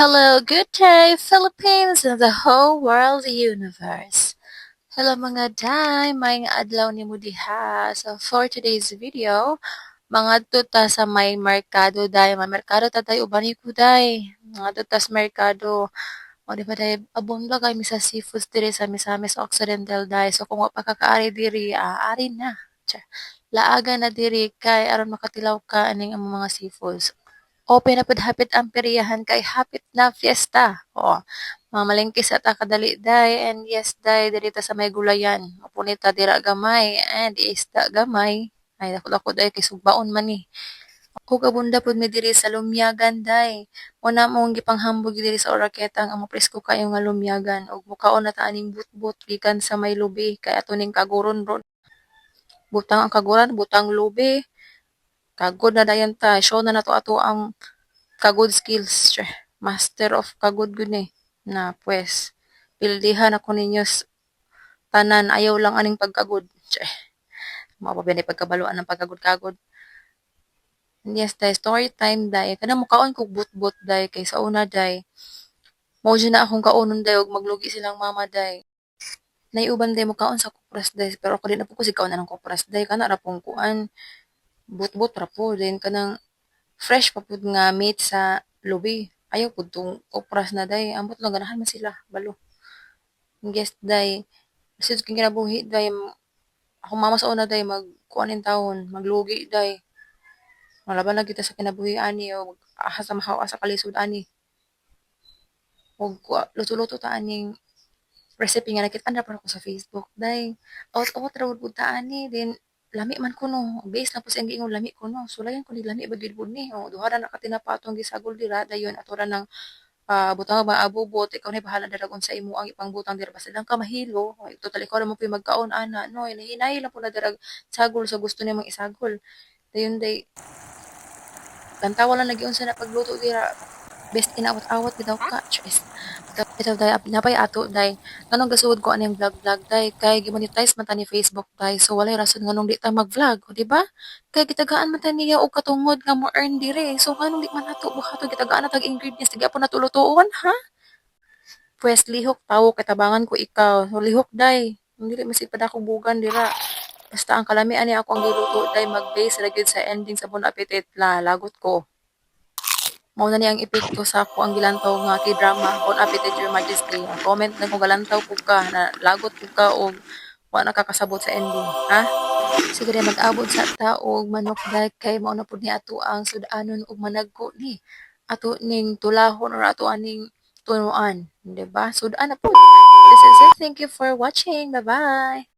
Hello, good day, Philippines and the whole world universe. Hello mga day, may adlaw ni mo. So for today's video, mga tuta sa may merkado day, may merkado ta day uban ko day. Mga tuta sa merkado. O di ba day abon ba kay mi sa seafoods diri sa Misamis Occidental day. So kung wa pa kakaari diri, ah, ari na. Tsa. Laaga na diri kay aron makatilaw ka aning ang mga seafoods. Open na pud hapit ang periyahan kay hapit na fiesta. O, mamalengke sa ta kadali day and yes day diri ta sa may gulayan. Mapunita dira gamay and isda gamay. Ay dako dako day kay sugbaon man ni. Ug abunda pud mi diri sa lumyagan day. Una mong gipanghambog diri sa Oraketang ang presko kayo nga lumyagan ug mukaon na ta aning butbut gikan sa may lubi kay ato ning kaguron ron. Butang ang kaguran, butang lubi. Kagod na dayon ta. Show na nato ato ang kagod skills. Master of kagod gud ni. Na pues pildihan ako ninyo tanan ayaw lang aning pagkagod. Pa ni pagkabaluan ng pagkagod-kagod. Yes, day story time day. Kana mo kaon kog but-but day kay sa una day. Mao na akong kaunon day ug maglugi silang mama day. Naiuban day mo kaon sa kupras day pero ako din na po ko si kaon na ng kupras day kana ra pong kuan but-but ra po then kanang fresh pa pud nga meat sa lubi. Ayaw pud tong kupras na day. Ambot lang ganahan man sila balo. Yes day. Sid king kinabuhi day ako mama sa una day mag kuanin taon maglugi day. Malaban na kita sa kinabuhi ani o aha sa mahawa sa kalisod ani. Og luto-luto ta aning recipe nga nakita na pa ako sa Facebook day. Out-out ra pud ta ani then lami man kuno. Base na po sa ingon lami kuno. Sulayan ko ni lami bagid pud ni. O duha ra na katinapa atong gisagol dira dayon ato ra ng ah butang ba abubot ikaw na bahala dira kung sa imo ang ipangbutang dira basta lang ka mahilo. O, total ikaw mo pay magkaon ana no. Hinahinay lang po na dira sagol sa gusto nimong isagol. Dayon day kantawa lang lagi unsa na pagluto dira best inawat-awat bitaw ka choice. Bitaw day napay ato day nganong gasuod ko aning vlog vlog day kay gimonetize man ta ni Facebook day so walay rason nganong di ta mag-vlog di ba? Kay gitagaan man ta niya og katungod nga mo earn dire. So nganong di man nato buhaton gitagaan na tag ingredients sige po natulutuon ha? Pwes lihok tawo kay tabangan ko ikaw. So lihok day. Dili masig padakong bugan dira basta ang kalami ani ako ang giluto day mag-base ra sa ending sa Bon Appetit la lagot ko mao na ni ang epekto sa ako ang gilantaw nga kay drama. Bon Appetit Your Majesty. Comment na kung galantaw pug ka na lagot pug ka og wa nakakasabot sa ending ha? Sige rin mag-abot sa taog manok dahil kay mao na pud ni ato ang sudanon ug managko ni ato ning tulahon or ato aning tunuan di ba? Sudan na po. This is it. Thank you for watching. Bye bye